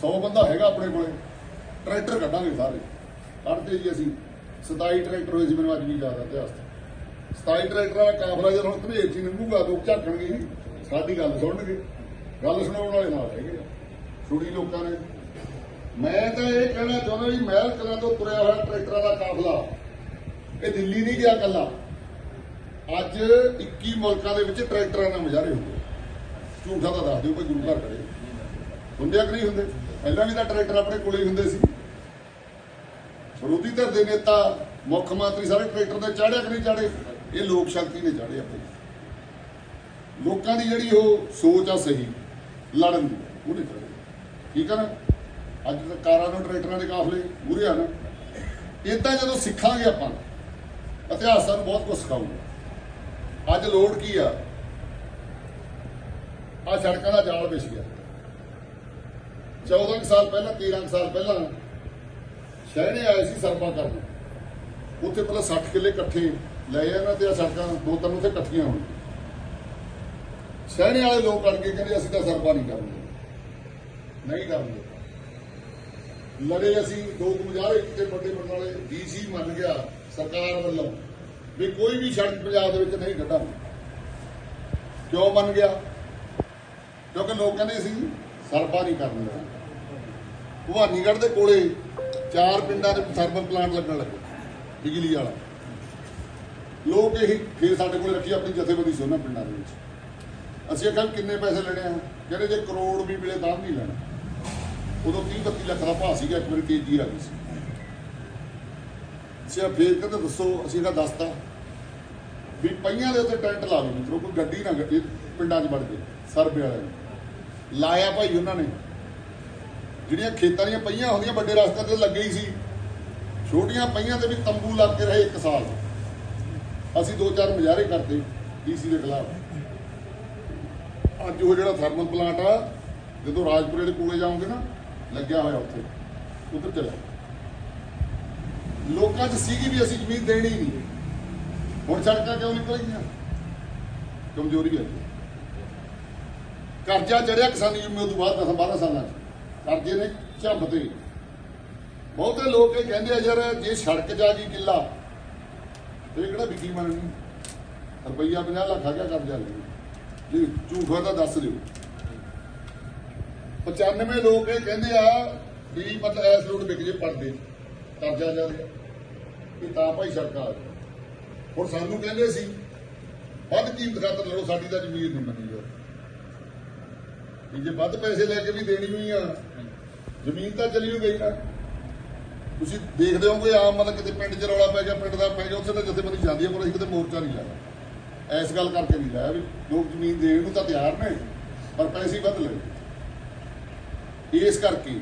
100 ਬੰਦਾ ਹੈਗਾ ਆਪਣੇ ਕੋਲੇ, ਟਰੈਕਟਰ ਕੱਢਾਂਗੇ ਸਾਰੇ। ਕੱਢਦੇ ਜੀ ਅਸੀਂ 27 ਟਰੈਕਟਰ ਹੋਏ ਸੀ, ਮੈਨੂੰ ਅੱਜ ਵੀ ਯਾਦ ਆ ਇਤਿਹਾਸ ਤੋਂ। 27 ਟਰੈਕਟਰਾਂ ਦਾ ਕਾਫਲਾ ਜਦੋਂ ਹੁਣ ਘਨੇਰ ਚ ਹੀ ਲੰਘੂਗਾ ਲੋਕ ਝਾਕਣਗੇ ਜੀ, ਸਾਡੀ ਗੱਲ ਸੁਣਨਗੇ। ਗੱਲ ਸੁਣਾਉਣ ਵਾਲੇ ਨਾਲ ਹੈਗੇ ਆ, ਸੁਣੀ ਲੋਕਾਂ ਨੇ। ਮੈਂ ਤਾਂ ਇਹ ਕਹਿਣਾ ਚਾਹੁੰਦਾ ਵੀ ਮਹਿਲ ਕਲਾਂ ਤੋਂ ਤੁਰਿਆ ਹੋਇਆ ਟਰੈਕਟਰਾਂ ਦਾ ਕਾਫਲਾ, ਇਹ ਦਿੱਲੀ ਨਹੀਂ ਗਿਆ ਕੱਲਾ ਅੱਜ 21 ਮੁਲਕਾਂ ਦੇ ਵਿੱਚ ਟਰੈਕਟਰਾਂ ਨਾਲ ਮੁਜ਼ਾਹਰੇ ਹੁੰਦੇ ਝੂਠਾ ਤਾਂ ਦੱਸ ਦਿਓ, ਕੋਈ ਗੁਰੂ ਘਰ ਕਰੇ ਹੁੰਦੇ ਆ ਕਿ ਨਹੀਂ ਹੁੰਦੇ? ਪਹਿਲਾਂ ਵੀ ਤਾਂ ਟਰੈਕਟਰ ਆਪਣੇ ਕੋਲੇ ਹੀ ਹੁੰਦੇ ਸੀ। ਵਿਰੋਧੀ ਧਿਰ ਦੇ ਨੇਤਾ, ਮੁੱਖ ਮੰਤਰੀ ਸਾਰੇ ਟਰੈਕਟਰ ਤੇ ਚਾੜਿਆ ਕਿ ਨਹੀਂ ਚਾੜੇ? ਇਹ ਲੋਕ ਸ਼ਕਤੀ ਨੇ ਚਾੜੇ ਆਪਣੇ। ਲੋਕਾਂ ਦੀ ਜਿਹੜੀ ਉਹ ਸੋਚ ਆ ਸਹੀ, ਲੜਨ ਦੀ, ਉਹਨੇ ਚਾੜੇ। ਠੀਕ ਆ ਨਾ ਅੱਜ ਤਾਂ ਕਾਰਾਂ ਨੂੰ ਟਰੈਕਟਰਾਂ ਦੇ ਕਾਫਲੇ ਮੂਰੇ ਆ ਨਾ। ਇਦਾਂ ਜਦੋਂ ਸਿੱਖਾਂਗੇ ਆਪਾਂ, ਇਤਿਹਾਸ ਸਾਨੂੰ ਬਹੁਤ ਕੁਝ ਸਿਖਾਊਗਾ। ਅੱਜ ਲੋੜ ਕੀ ਆ? ਆ ਸੜਕਾਂ ਦਾ ਜਾਲ ਵਿਛ ਗਿਆ। 14 ਕੁ ਸਾਲ ਪਹਿਲਾਂ 13 ਕੁ ਸਾਲ ਪਹਿਲਾਂ ਸ਼ਹਿਣੇ ਆਏ ਸੀ ਸਰਪਾ ਕਰਨ। ਉੱਥੇ ਪਹਿਲਾਂ 60 ਕਿੱਲੇ ਇਕੱਠੇ ਲਏ ਆ ਤੇ ਆ ਸੜਕਾਂ ਦੋ ਤਿੰਨ ਉੱਥੇ ਇਕੱਠੀਆਂ ਹੋਣ ਸ਼ਹਿਣੇ ਵਾਲੇ ਲੋਕ ਅੜ ਕਹਿੰਦੇ, ਅਸੀਂ ਤਾਂ ਸਰਪਾ ਨਹੀਂ ਕਰਨਾ ਨਹੀਂ ਕਰਨਾ ਲੜੇ ਅਸੀਂ ਦੋ ਕੁ ਮੁਜ਼ਾਹਰੇ ਵੱਡੇ ਵੱਡੇ ਵਾਲੇ, ਡੀਸੀ ਮੰਨ ਗਿਆ ਸਰਕਾਰ ਵੱਲੋਂ ਵੀ ਕੋਈ ਵੀ ਸੜਕ ਪੰਜਾਬ ਦੇ ਵਿੱਚ ਨਹੀਂ ਕੱਢਾਂਗੇ ਕਿਉਂ ਮੰਨ ਗਿਆ? ਕਿਉਂਕਿ ਲੋਕ ਕਹਿੰਦੇ ਸੀ, ਸਰਪਾ ਨਹੀਂ ਕਰਨ ਦੇਣਾ ਭਵਾਨੀਗੜ੍ਹ ਦੇ ਕੋਲੇ ਚਾਰ ਪਿੰਡਾਂ ਦੇ ਥਰਮਲ ਪਲਾਂਟ ਲੱਗਣ ਲੱਗੇ, ਬਿਜਲੀ ਵਾਲਾ। ਲੋਕ ਇਹ ਫਿਰ ਸਾਡੇ ਕੋਲ ਰੱਖੀ ਆਪਣੀ ਜਥੇਬੰਦੀ ਸੀ ਉਹਨਾਂ ਪਿੰਡਾਂ ਦੇ ਵਿੱਚ। ਅਸੀਂ ਆਖਿਆ ਕਿੰਨੇ ਪੈਸੇ ਲੈਣੇ ਆ? ਕਹਿੰਦੇ ਜੇ ਕਰੋੜ ਵੀ ਮਿਲੇ ਤਾਂ ਨਹੀਂ ਲੈਣਾ। ਉਦੋਂ 30 32 ਲੱਖ ਦਾ ਭਾਅ ਸੀਗਾ, ਇੱਕ ਵਾਰੀ ਤੇਜ਼ੀ ਆ ਸੀ। ਅਸੀਂ ਫੇਰ ਕਹਿੰਦੇ ਦੱਸੋ, ਅਸੀਂ ਇਹਦਾ ਦੱਸਤਾ। ਵੀ ਪਈਆਂ ਦੇ ਉੱਤੇ ਟੈਂਟ ਲਾ ਲਓ ਮਿੱਤਰੋ, ਕੋਈ ਗੱਡੀ ਨਾ ਗੱਡੀ ਪਿੰਡਾਂ 'ਚ ਵੜ ਜੇ ਸਰਬੇ ਵਾਲਿਆਂ ਨੇ। ਲਾਇਆ ਭਾਈ ਉਹਨਾਂ ਨੇ। ਜਿਹੜੀਆਂ ਖੇਤਾਂ ਦੀਆਂ ਪਈਆਂ ਹੁੰਦੀਆਂ, ਵੱਡੇ ਰਸਤੇ ਤੇ ਲੱਗੇ ਹੀ ਸੀ। ਛੋਟੀਆਂ ਪਈਆਂ ਤੇ ਵੀ ਤੰਬੂ ਲੱਗ ਕੇ ਰਹੇ ਇੱਕ ਸਾਲ। ਅਸੀਂ ਦੋ ਚਾਰ ਮੁਜ਼ਾਹਰੇ ਕਰਦੇ ਡੀਸੀ ਦੇ ਖਿਲਾਫ। ਅੱਜ ਉਹ ਜਿਹੜਾ ਥਰਮਲ ਪਲਾਂਟ ਆ, ਜਦੋਂ ਰਾਜਪੁਰੇ ਦੇ ਕੋਲੇ ਜਾਓਗੇ ਨਾ, ਲੱਗਿਆ ਹੋਇਆ ਉੱਥੇ, ਉੱਧਰ ਚਲਾ ਲੋਕਾਂ 'ਚ ਸੀਗੀ ਵੀ ਅਸੀਂ ਜ਼ਮੀਨ ਦੇਣੀ ਨਹੀਂ। ਹੁਣ ਸੜਕਾਂ ਕਿਉਂ ਨਿਕਲ ਗਈਆਂ? ਕਮਜ਼ੋਰੀ ਹੈ। ਕਰਜ਼ਾ ਚੜਿਆ ਕਿਸਾਨੀ ਯੂਨੀਅਨ ਤੋਂ ਬਾਅਦ 10 12 ਸਾਲਾਂ 'ਚ। ਕਰਜ਼ੇ ਨੇ ਝੰਬਤੇ ਬਹੁਤੇ ਲੋਕ ਇਹ ਕਹਿੰਦੇ ਆ, ਯਾਰ ਜੇ ਸੜਕ ਜਾ ਗਈ ਕਿੱਲਾ, ਤੇ ਕਿਹੜਾ ਵਿਕੀ ਮੰਨਣੀ ਰੁਪਈਆ 50 ਲੱਖ ਆ ਗਿਆ ਕਰਜ਼ਾ ਲੈ ਜੀ ਝੂਠਾ ਤਾਂ ਦੱਸ ਦਿਓ। 95 ਲੋਕ ਇਹ ਕਹਿੰਦੇ ਆ ਵੀ ਮਤਲਬ ਐਸ ਲੋਟ ਵਿਕ ਜੇ ਪੜਦੇ, ਕਰਜ਼ਾ ਜਾ ਰਿਹਾ। ਇਹ ਤਾਂ ਭਾਈ ਸਰਕਾਰ। ਹੁਣ ਸਾਨੂੰ ਕਹਿੰਦੇ ਸੀ, ਵੱਧ ਕੀਮਤ ਖਾਤਰ ਲੜੋ ਸਾਡੀ ਤਾਂ ਜ਼ਮੀਰ ਨਹੀਂ ਮੰਨੀ ਵੀ ਜੇ ਵੱਧ ਪੈਸੇ ਲੈ ਕੇ ਵੀ ਦੇਣੀ ਹੋਈ ਆ, ਜ਼ਮੀਨ ਤਾਂ ਚਲੀ ਹੋਈ ਗਈ ਨਾ। ਤੁਸੀਂ ਦੇਖਦੇ ਹੋਗੇ ਆਮ ਮਤਲਬ ਕਿਤੇ ਪਿੰਡ 'ਚ ਰੌਲਾ ਪੈ ਗਿਆ, ਪਿੰਡ ਦਾ ਪੈ ਗਿਆ, ਉੱਥੇ ਤਾਂ ਜਥੇਬੰਦੀ ਜਾਂਦੀ ਹੈ ਪਰ ਅਸੀਂ ਕਿਤੇ ਮੋਰਚਾ ਨਹੀਂ ਲਾਇਆ। ਐਸ ਗੱਲ ਕਰਕੇ ਨਹੀਂ ਲਾਇਆ ਵੀ ਲੋਕ ਜ਼ਮੀਨ ਦੇਣ ਨੂੰ ਤਾਂ ਤਿਆਰ ਨੇ, ਪਰ ਪੈਸੇ ਵੱਧ ਲਏ। ਇਸ ਕਰਕੇ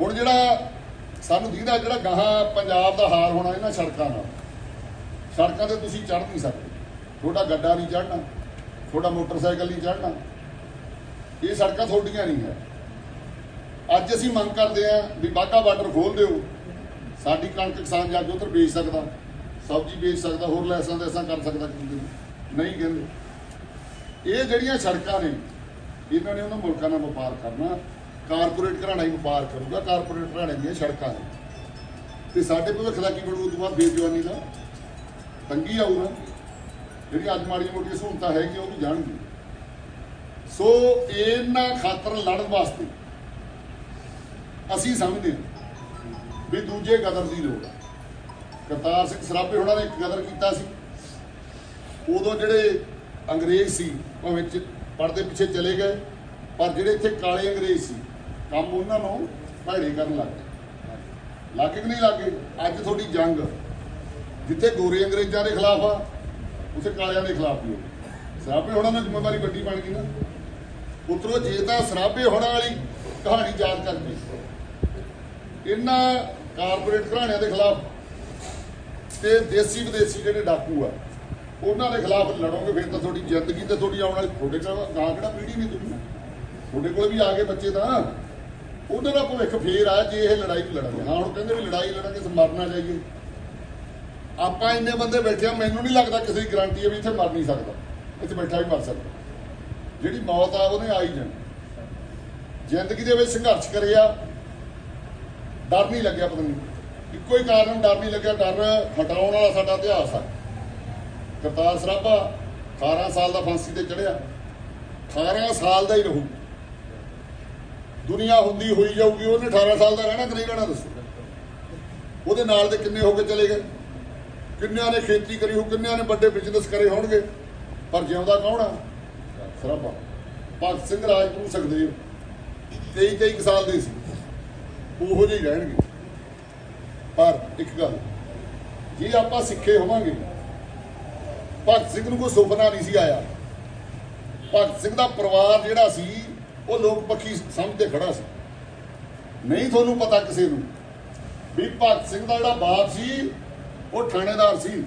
ਹੁਣ ਜਿਹੜਾ ਸਾਨੂੰ ਦੀਦਾ ਜਿਹੜਾ ਗਾਹਾਂ ਪੰਜਾਬ ਦਾ ਹਾਰ ਹੋਣਾ ਇਹਨਾਂ ਸੜਕਾਂ ਨਾਲ, ਸੜਕਾਂ ਤੇ ਤੁਸੀਂ ਚੜ੍ਹ ਨਹੀਂ ਸਕਦੇ। ਤੁਹਾਡਾ ਗੱਡਾ ਨਹੀਂ ਚੜ੍ਹਨਾ, ਤੁਹਾਡਾ ਮੋਟਰਸਾਈਕਲ ਨਹੀਂ ਚੜ੍ਹਨਾ। ਇਹ ਸੜਕਾਂ ਤੁਹਾਡੀਆਂ ਨਹੀਂ ਹੈ। ਅੱਜ ਅਸੀਂ ਮੰਗ ਕਰਦੇ ਆਂ ਵੀ ਬਾਗਾ ਬਾਰਡਰ ਖੋਲ ਦਿਓ। ਸਾਡੀ ਕਣਕ ਕਿਸਾਨ ਜਾ ਕੇ ਉੱਧਰ ਵੇਚ ਸਕਦਾ, ਸਬਜ਼ੀ ਵੇਚ ਸਕਦਾ, ਹੋਰ ਲੈਸਾਂ ਦੇਸਾਂ ਕਰ ਸਕਦਾ ਨਹੀਂ ਕਹਿੰਦੇ। ਇਹ ਜਿਹੜੀਆਂ ਸੜਕਾਂ ਨੇ, ਇਹਨਾਂ ਨੇ ਉਹਨਾਂ ਮੁਲਕਾਂ ਨਾਲ ਵਪਾਰ ਕਰਨਾ। ਕਾਰਪੋਰੇਟ ਘਰਾਣਾ ਹੀ ਵਪਾਰ ਕਰੂਗਾ, ਕਾਰਪੋਰੇਟ ਘਰਾਣੇ ਦੀਆਂ ਸੜਕਾਂ ਨੇ। ਤੇ ਸਾਡੇ ਭਵਿੱਖ ਦਾ ਕੀ ਬਣੂ ਉਸ ਤੋਂ ਬਾਅਦ ਬੇਜਵਾਨੀ ਦਾ। ਤੰਗੀ ਆਊ ਨਾ। ਜਿਹੜੀ ਅੱਜ ਮਾੜੀ ਮੋਟੀ ਸਹੂਲਤਾਂ ਹੈਗੀਆਂ, ਉਹ ਵੀ ਜਾਣਗੇ। ਸੋ ਇਹਨਾਂ ਖਾਤਰ ਲੜਨ ਵਾਸਤੇ ਅਸੀਂ ਸਮਝਦੇ ਹਾਂ ਵੀ ਦੂਜੇ ਗਦਰ ਦੀ ਲੋੜ ਹੈ ਕਰਤਾਰ ਸਿੰਘ ਸਰਾਭੇ ਹੋਣਾ ਨੇ ਇੱਕ ਗਦਰ ਕੀਤਾ ਸੀ। ਉਦੋਂ ਜਿਹੜੇ ਅੰਗਰੇਜ਼ ਸੀ, ਭਾਵੇਂ ਵਿੱਚ ਪਰਦੇ ਪਿੱਛੇ ਚਲੇ ਗਏ, ਪਰ ਜਿਹੜੇ ਇੱਥੇ ਕਾਲੇ ਅੰਗਰੇਜ਼ ਸੀ, ਕੰਮ ਉਹਨਾਂ ਨੂੰ ਭੈੜੇ ਕਰਨ ਲੱਗ ਗਏ। ਲੱਗੇ ਕਿ ਨਹੀਂ ਲੱਗੇ ਅੱਜ ਤੁਹਾਡੀ ਜੰਗ, ਜਿੱਥੇ ਗੋਰੇ ਅੰਗਰੇਜ਼ਾਂ ਦੇ ਖਿਲਾਫ ਆ, ਉੱਥੇ ਕਾਲਿਆਂ ਦੇ ਖਿਲਾਫ ਵੀ ਹੋਵੇ ਸਰਾਭੇ ਹੋਣਾ ਨਾਲ ਜ਼ਿੰਮੇਵਾਰੀ ਵੱਡੀ ਬਣ ਗਈ ਨਾ। ਉਤਰੋ ਜੇ ਤਾਂ ਸਰਾਭੇ ਹੋਣਾ ਵਾਲੀ ਕਹਾਣੀ ਯਾਦ ਕਰਕੇ ਇਹਨਾਂ ਕਾਰਪੋਰੇਟ ਘਰਾਣਿਆਂ ਦੇ ਖਿਲਾਫ ਤੇ ਦੇਸੀ ਵਿਦੇਸੀ ਜਿਹੜੇ ਡਾਕੂ ਆ, ਉਹਨਾਂ ਦੇ ਖਿਲਾਫ ਲੜੋਗੇ, ਫਿਰ ਤਾਂ ਤੁਹਾਡੀ ਜ਼ਿੰਦਗੀ ਤੇ ਤੁਹਾਡੀ ਆਉਣ ਵਾਲੀ, ਤੁਹਾਡੇ ਕੋਲ ਗਾਂ ਕਿਹੜਾ ਪੀੜੀ ਨਹੀਂ ਤੁਸੀਂ? ਤੁਹਾਡੇ ਕੋਲ ਵੀ ਆ ਗਏ ਬੱਚੇ ਤਾਂ। ਉਹਨਾਂ ਦਾ ਭਵਿੱਖ ਫੇਰ ਆ, ਜੇ ਇਹ ਲੜਾਈ ਲੜਾਂਗੇ ਹਾਂ, ਹੁਣ ਕਹਿੰਦੇ ਵੀ ਲੜਾਈ ਲੜਾਂਗੇ ਤੇ ਮਰਨਾ ਜਾਈਏ। ਆਪਾਂ ਇੰਨੇ ਬੰਦੇ ਬੈਠੇ ਆ, ਮੈਨੂੰ ਨਹੀਂ ਲੱਗਦਾ ਕਿਸੇ ਦੀ ਗਾਰੰਟੀ ਹੈ ਵੀ ਇੱਥੇ ਮਰ ਨਹੀਂ ਸਕਦਾ। ਇੱਥੇ ਬੈਠਾ ਵੀ ਮਰ ਸਕਦਾ। ਜਿਹੜੀ ਮੌਤ ਆ, ਉਹਨੇ ਆਈ ਜਾਣੀ। ਜ਼ਿੰਦਗੀ ਦੇ ਵਿੱਚ ਸੰਘਰਸ਼ ਕਰਿਆ। ਡਰ ਨਹੀਂ ਲੱਗਿਆ ਪਤਾ ਨਹੀਂ। ਇੱਕੋ ਹੀ ਕਾਰਨ, ਡਰ ਨਹੀਂ ਲੱਗਿਆ। ਡਰ ਹਟਾਉਣ ਵਾਲਾ ਸਾਡਾ ਇਤਿਹਾਸ ਆ। ਕਰਤਾਰ ਸਰਾਭਾ 18 ਸਾਲ ਦਾ ਫਾਂਸੀ ਤੇ ਚੜਿਆ 18 ਸਾਲ ਦਾ ਹੀ ਰਹੂ। ਦੁਨੀਆ ਹੁੰਦੀ ਹੋਈ ਜਾਊਗੀ, ਉਹਨੇ 18 ਸਾਲ ਦਾ ਰਹਿਣਾ ਕਿ ਨਹੀਂ ਰਹਿਣਾ ਦੱਸੋ। ਉਹਦੇ ਨਾਲ ਦੇ ਕਿੰਨੇ ਹੋ ਕੇ ਚਲੇ ਗਏ? ਕਿੰਨਿਆਂ ਨੇ ਖੇਤੀ ਕਰੀ ਹੋ ਕਿੰਨਿਆਂ ਨੇ ਵੱਡੇ ਬਿਜ਼ਨਸ ਕਰੇ ਹੋਣਗੇ? ਪਰ ਜਿਉਂਦਾ ਕੌਣ ਆ? ਸਰਾਭਾ ਭਗਤ ਸਿੰਘ ਰਾਜਪੂਤ ਸੁਖਦੇਵ 23 23 ਸਾਲ ਦੇ ਸੀ। ਉਹੋ ਜਿਹੇ ਰਹਿਣਗੇ। ਪਰ ਇੱਕ ਗੱਲ, ਜੇ ਆਪਾਂ ਸਿੱਖੇ ਹੋਵਾਂਗੇ, ਭਗਤ ਸਿੰਘ ਨੂੰ ਕੋਈ ਸੁਪਨਾ ਨਹੀਂ ਸੀ ਆਇਆ। ਭਗਤ ਸਿੰਘ ਦਾ ਪਰਿਵਾਰ ਜਿਹੜਾ ਸੀ, ਉਹ ਲੋਕ ਪੱਖੀ ਸਮਝਦੇ ਖੜਾ ਸੀ। ਨਹੀਂ ਤੁਹਾਨੂੰ ਪਤਾ ਕਿਸੇ ਨੂੰ ਵੀ ਭਗਤ ਸਿੰਘ ਦਾ ਜਿਹੜਾ ਬਾਪ ਸੀ, ਉਹ ਥਾਣੇਦਾਰ ਸੀ।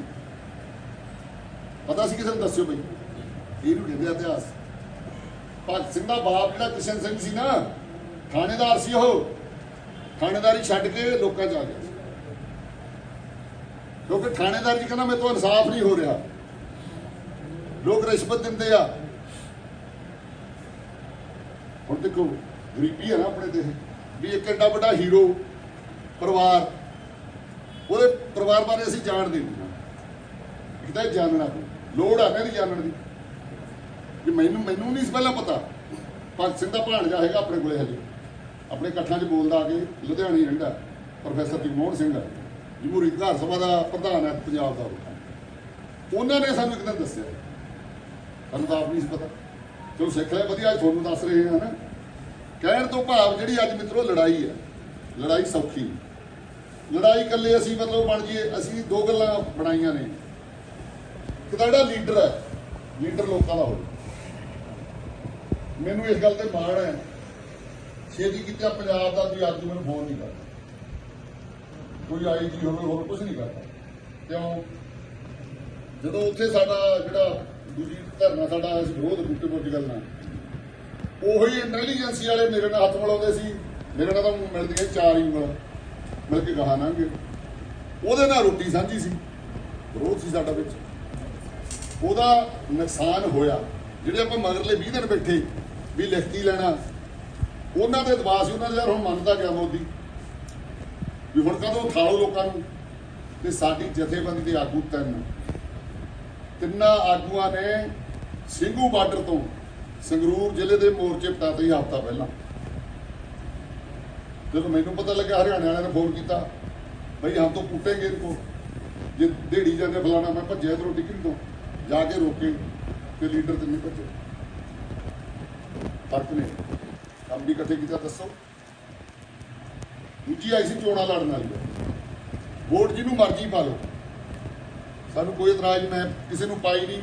ਪਤਾ ਸੀ ਕਿਸੇ ਨੂੰ? ਦੱਸਿਓ ਬਈ। ਇਹਨੂੰ ਕਹਿੰਦੇ ਇਤਿਹਾਸ। ਭਗਤ ਸਿੰਘ ਦਾ ਬਾਪ ਜਿਹੜਾ ਕਿਸ਼ਨ ਸਿੰਘ ਸੀ ਨਾ, ਥਾਣੇਦਾਰ ਸੀ ਉਹ। ਥਾਣੇਦਾਰੀ ਛੱਡ ਕੇ ਲੋਕਾਂ 'ਚ ਆ ਗਿਆ ਕਿਉਂਕਿ ਥਾਣੇਦਾਰ ਜੀ ਕਹਿੰਦਾ ਮੇਰੇ ਤੋਂ ਇਨਸਾਫ ਨਹੀਂ ਹੋ ਰਿਹਾ। ਲੋਕ ਰਿਸ਼ਵਤ ਦਿੰਦੇ ਆ। ਹੁਣ ਦੇਖੋ, ਗਰੀਬੀ ਹੈ ਨਾ ਆਪਣੇ ਤੇ ਵੀ ਇੱਕ ਐਡਾ ਵੱਡਾ ਹੀਰੋ, ਪਰਿਵਾਰ, ਉਹਦੇ ਪਰਿਵਾਰ ਬਾਰੇ ਅਸੀਂ ਜਾਣਦੇ ਨਹੀਂ ਇੱਕ ਤਾਂ ਇਹ ਜਾਣਨਾ ਲੋੜ ਆ ਕਹਿੰਦੀ ਜਾਣਨ ਦੀ। ਵੀ ਮੈਨੂੰ ਮੈਨੂੰ ਨਹੀਂ ਸੀ ਪਹਿਲਾਂ ਪਤਾ। ਭਗਤ ਸਿੱਧਾ ਦਾ ਭਾਣਜਾ ਹੈਗਾ ਆਪਣੇ ਕੋਲੇ ਹਜੇ। ਆਪਣੇ ਇਕੱਠਾਂ 'ਚ ਬੋਲਦਾ ਆ ਕੇ ਲੁਧਿਆਣੇ ਰਹਿੰਦਾ, ਪ੍ਰੋਫੈਸਰ ਜਗਮੋਹਨ ਸਿੰਘ, ਜਮਹੂਰੀ ਵਿਧਾਨ ਸਭਾ ਦਾ ਪ੍ਰਧਾਨ ਹੈ ਪੰਜਾਬ ਦਾ। ਉਹ। ਉਹਨਾਂ ਨੇ ਸਾਨੂੰ ਇੱਕ ਦਿਨ ਦੱਸਿਆ। ਸਾਨੂੰ ਤਾਂ ਆਪ ਨਹੀਂ ਸੀ ਪਤਾ। ਚਲੋ ਸਿੱਖ ਲਿਆ ਵਧੀਆ ਅੱਜ ਤੁਹਾਨੂੰ ਦੱਸ ਰਹੇ ਹਾਂ ਨਾ। ਕਹਿਣ ਤੋਂ ਭਾਵ ਜਿਹੜੀ ਅੱਜ ਮਿੱਤਰੋ ਲੜਾਈ ਹੈ, ਲੜਾਈ ਸੌਖੀ। ਲੜਾਈ ਇਕੱਲੇ ਅਸੀਂ ਮਤਲਬ ਬਣ ਜੀਏ ਅਸੀਂ ਦੋ ਗੱਲਾਂ ਬਣਾਈਆਂ ਨੇ। ਕਿ ਜਿਹੜਾ ਲੀਡਰ ਹੈ, ਲੀਡਰ ਲੋਕਾਂ ਦਾ ਹੋਵੇ। ਮੈਨੂੰ ਇਸ ਗੱਲ ਤੇ ਮਾਣ ਹੈ। ਛੇਤੀ ਕੀਤਾ, ਪੰਜਾਬ ਦਾ ਕੋਈ ਆਦਮੀ ਮੈਨੂੰ ਫੋਨ ਨਹੀਂ ਕਰਦਾ। ਕੋਈ ਆਈ ਜੀ ਹੋਵੇ, ਹੋਰ ਕੁਝ ਨਹੀਂ ਕਰਦਾ। ਕਿਉਂ? ਜਦੋਂ ਉੱਥੇ ਸਾਡਾ ਜਿਹੜਾ ਦੂਜੀ ਧਰਨਾ, ਸਾਡਾ ਆਇਆ ਵਿਰੋਧ ਬੁੱਟੇ ਬੁੱਟ ਗੱਲ ਨਾਲ ਉਹੀ ਇੰਟੈਲੀਜੈਂਸੀ ਵਾਲੇ ਮੇਰੇ ਨਾਲ ਹੱਥ ਮਿਲਾਉਂਦੇ ਸੀ। ਮੇਰੇ ਨਾਲ ਤਾਂ ਮਿਲਦੀਆਂ ਚਾਰ ਹੀ ਉਂਗਲ। ਮਿਲ ਕੇ ਗਾਹਾਂ ਲੰਘੇ ਉਹਦੇ ਨਾਲ ਰੋਟੀ ਸਾਂਝੀ ਸੀ। ਵਿਰੋਧ ਸੀ ਸਾਡਾ ਵਿੱਚ। ਉਹਦਾ ਨੁਕਸਾਨ ਹੋਇਆ। ਜਿਹੜੇ ਆਪਾਂ ਮਗਰਲੇ 20 ਦਿਨ ਬੈਠੇ ਵੀ ਲਿਖਤੀ ਲੈਣਾ। ਉਹਨਾਂ ਦੇ ਦਬਾਅ ਸੀ, ਉਹਨਾਂ ਦੇ ਹੁਣ ਮੰਨਦਾ ਗਿਆ ਮੋਦੀ? ਵੀ ਹੁਣ ਕਦੋਂ ਥਾਲੋ ਲੋਕਾਂ ਨੂੰ? ਤੇ ਸਾਡੀ ਜਥੇਬੰਦੀ ਦੇ ਆਗੂ ਤਿੰਨ। ਤਿੰਨਾਂ ਆਗੂਆਂ ਨੇ ਸਿੰਘੂ ਬਾਰਡਰ ਤੋਂ ਸੰਗਰੂਰ ਜ਼ਿਲ੍ਹੇ ਦੇ ਮੋਰਚੇ ਪਟਾਤੇ ਹਫ਼ਤਾ ਪਹਿਲਾਂ। ਜਦੋਂ ਮੈਨੂੰ ਪਤਾ ਲੱਗਾ ਹਰਿਆਣਾ ਵਾਲਿਆਂ ਨੇ ਫੋਨ ਕੀਤਾ ਭਈ ਹਮ ਤੋਂ ਕੁੱਟੇਗੇ ਇਨਕੋ ਜੇ ਢੇੜੀ ਜਾਂਦੇ ਫਲਾਣਾ, ਮੈਂ ਭੱਜਿਆ ਇਧਰੋਂ ਟਿਕਰੀ ਤੋਂ। ਜਾ ਕੇ ਰੋਕੇ ਤੇ ਲੀਡਰ ਤੇ ਨਹੀਂ ਭੱਜੇ। ਫ਼ਰਕ ਨੇ। ਕੰਮ ਵੀ ਇਕੱਠੇ ਕੀਤਾ ਦੱਸੋ। ਦੂਜੀ ਆਈ ਸੀ ਚੋਣਾਂ ਲੜਨ ਵਾਲੀ। ਹੈ। ਵੋਟ ਜਿਹਨੂੰ ਮਰਜ਼ੀ ਪਾ ਲਓ। ਸਾਨੂੰ ਕੋਈ ਇਤਰਾਜ਼ ਮੈਂ ਕਿਸੇ ਨੂੰ ਪਾਈ ਨਹੀਂ।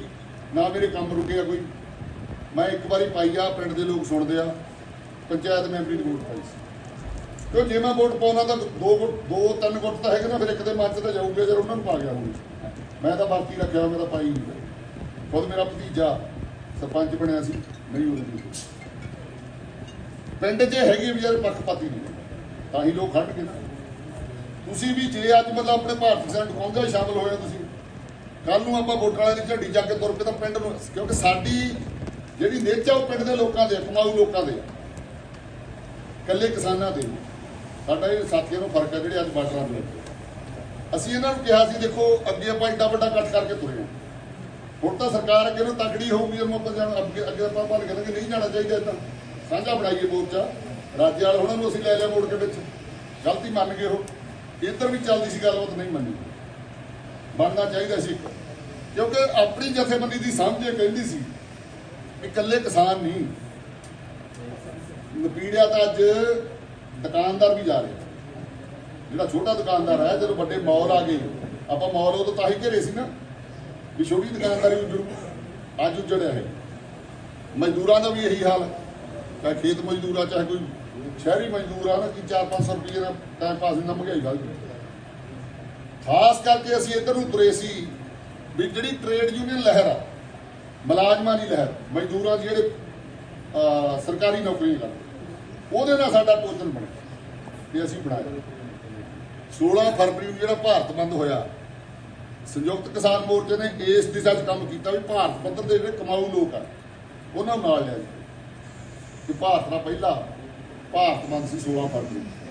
ਨਾ ਮੇਰੇ ਕੰਮ ਰੁਕਿਆ ਕੋਈ। ਮੈਂ ਇੱਕ ਵਾਰੀ ਪਾਈ ਆ ਪਿੰਡ ਦੇ ਲੋਕ ਸੁਣਦੇ ਆ। ਪੰਚਾਇਤ ਮੈਂਬਰੀ ਦੀ ਵੋਟ ਪਾਈ ਸੀ। ਕਿਉਂ ਜੇ ਮੈਂ ਵੋਟ ਪਾਉਣਾ ਤਾਂ ਦੋ ਗੁੱਟ ਦੋ ਤਿੰਨ ਗੁੱਟ ਤਾਂ ਹੈਗੇ ਨਾ ਫਿਰ ਇੱਕ ਦੇ ਮੱਚ ਤਾਂ ਜਾਊਗੇ ਜਦ ਉਹਨਾਂ ਨੂੰ ਪਾ ਗਿਆ ਹੁਣ ਮੈਂ ਤਾਂ ਬਾਕੀ ਰੱਖਿਆ ਹੋਇਆ, ਮੈਂ ਤਾਂ ਪਾਈ ਨਹੀਂ। ਖੁਦ ਮੇਰਾ ਭਤੀਜਾ ਸਰਪੰਚ ਬਣਿਆ ਸੀ ਨਹੀਂ ਉਹਦੀ ਪਿੰਡ 'ਚ ਹੈਗੀ ਵਿਚਾਰੇ ਪੱਖਪਾਤੀ ਨਹੀਂ। ਤਾਂ ਹੀ ਲੋਕ ਖੜ ਗਏ ਨਾ। ਤੁਸੀਂ ਵੀ ਜੇ ਅੱਜ ਮਤਲਬ ਆਪਣੇ ਭਾਰਤ ਸੈਨਿਕ ਕੌਂਗਾ ਸ਼ਾਮਲ ਹੋਏ ਤੁਸੀਂ ਕੱਲ ਨੂੰ ਆਪਾਂ ਵੋਟਰ ਵਾਲਿਆਂ ਦੀ ਝੰਡੀ ਚੱਕ ਕੇ ਤੁਰ ਪਏ ਤਾਂ ਪਿੰਡ ਨੂੰ, ਕਿਉਂਕਿ ਸਾਡੀ ਜਿਹੜੀ ਨੇਚਾ ਉਹ ਪਿੰਡ ਦੇ ਲੋਕਾਂ ਦੇ ਕਮਾਊ ਲੋਕਾਂ ਦੇ ਇਕੱਲੇ ਕਿਸਾਨਾਂ ਦੇ ਸਾਡਾ ਇਹ ਸਾਥੀਆਂ ਨੂੰ ਫ਼ਰਕ ਹੈ ਜਿਹੜੇ ਅੱਜ ਬਾਰਡਰਾਂ ਦੇ ਅਸੀਂ ਇਹਨਾਂ ਨੂੰ ਕਿਹਾ ਸੀ, ਦੇਖੋ, ਅੱਗੇ ਆਪਾਂ ਏਡਾ ਵੱਡਾ ਕੱਟ ਕਰਕੇ ਤੁਰੇ ਹਾਂ ਹੁਣ ਤਾਂ ਸਰਕਾਰ ਅੱਗੇ ਨੂੰ ਤਕੜੀ ਹੋਊਗੀ, ਜਦੋਂ ਆਪਾਂ ਅੱਗੇ ਅੱਗੇ ਆਪਾਂ ਭਲ ਕਹਿੰਦੇ ਨਹੀਂ ਜਾਣਾ ਚਾਹੀਦਾ ਇਦਾਂ। ਸਾਂਝਾ ਬਣਾਈਏ ਮੋਰਚਾ ਰਾਜੇ ਵਾਲੇ ਉਹਨਾਂ ਨੂੰ ਅਸੀਂ ਲੈ ਲਿਆ ਮੋੜ ਕੇ ਵਿੱਚ। ਗਲਤੀ ਮੰਨ ਗਏ ਉਹ। ਇੱਧਰ ਵੀ ਚੱਲਦੀ ਸੀ ਗੱਲਬਾਤ, ਨਹੀਂ ਮੰਨੀ। ਬਣਨਾ ਚਾਹੀਦਾ ਸੀ ਕਿਉਂਕਿ ਆਪਣੀ ਜਥੇਬੰਦੀ ਦੀ ਸਮਝ ਇਹ ਕਹਿੰਦੀ ਸੀ ਕਿ ਇਕੱਲੇ ਕਿਸਾਨ ਨਹੀਂ। ਨਪੀੜਿਆ ਤਾਂ ਅੱਜ ਦੁਕਾਨਦਾਰ ਵੀ ਜਾ ਰਿਹਾ। ਜਿਹੜਾ ਛੋਟਾ ਦੁਕਾਨਦਾਰ ਹੈ, ਜਦੋਂ ਵੱਡੇ ਮੌਲ ਆ ਗਏ, ਆਪਾਂ ਮੌਲ ਉਹ ਤਾਂ ਹੀ ਘੇਰੇ ਸੀ ਨਾ। ਵੀ ਛੋਟੀ ਦੁਕਾਨਦਾਰੀ ਉੱਜੜੂ। ਅੱਜ ਉੱਜੜਿਆ ਹੈ ਮਜ਼ਦੂਰਾਂ ਦਾ ਵੀ ਇਹੀ ਹਾਲ ਹੈ। ਚਾਹੇ ਖੇਤ ਮਜ਼ਦੂਰ ਆ, ਚਾਹੇ ਕੋਈ ਸ਼ਹਿਰੀ ਮਜ਼ਦੂਰ ਆ, ਨਾ ਕਿ 4-500 ਰੁਪਏ ਦਾ ਟਾਈਮ ਪਾਸ ਨਾਲ ਮਹਿੰਗਾਈ ਵੱਧ ਖਾਸ ਕਰਕੇ ਅਸੀਂ ਇੱਧਰ ਨੂੰ ਤੁਰੇ ਸੀ ਵੀ ਜਿਹੜੀ ਟ੍ਰੇਡ ਯੂਨੀਅਨ ਲਹਿਰ ਆ, ਮੁਲਾਜ਼ਮਾਂ ਦੀ ਲਹਿਰ, ਮਜ਼ਦੂਰਾਂ ਦੀ ਜਿਹੜੇ ਸਰਕਾਰੀ ਨੌਕਰੀ ਨੌਕਰੀਆਂ ਕਰਦੇ, ਉਹਦੇ ਨਾਲ ਸਾਡਾ ਪੋਜਨ ਬਣਿਆ, ਤੇ ਅਸੀਂ ਬਣਾਇਆ। 16 ਫਰਵਰੀ ਨੂੰ ਜਿਹੜਾ ਭਾਰਤ ਬੰਦ ਹੋਇਆ, ਸੰਯੁਕਤ ਕਿਸਾਨ ਮੋਰਚੇ ਨੇ ਇਸ ਦਿਸ਼ਾ 'ਚ ਕੰਮ ਕੀਤਾ ਵੀ ਭਾਰਤ ਪੱਧਰ ਦੇ ਜਿਹੜੇ ਕਮਾਊ ਲੋਕ ਆ, ਉਹਨਾਂ ਨੂੰ ਨਾਲ ਲਿਆ ਜੀ ਕਿ ਭਾਰਤ ਨਾਲ ਪਹਿਲਾ ਭਾਰਤ ਬੰਦ ਸੀ 16 ਫਰਵਰੀ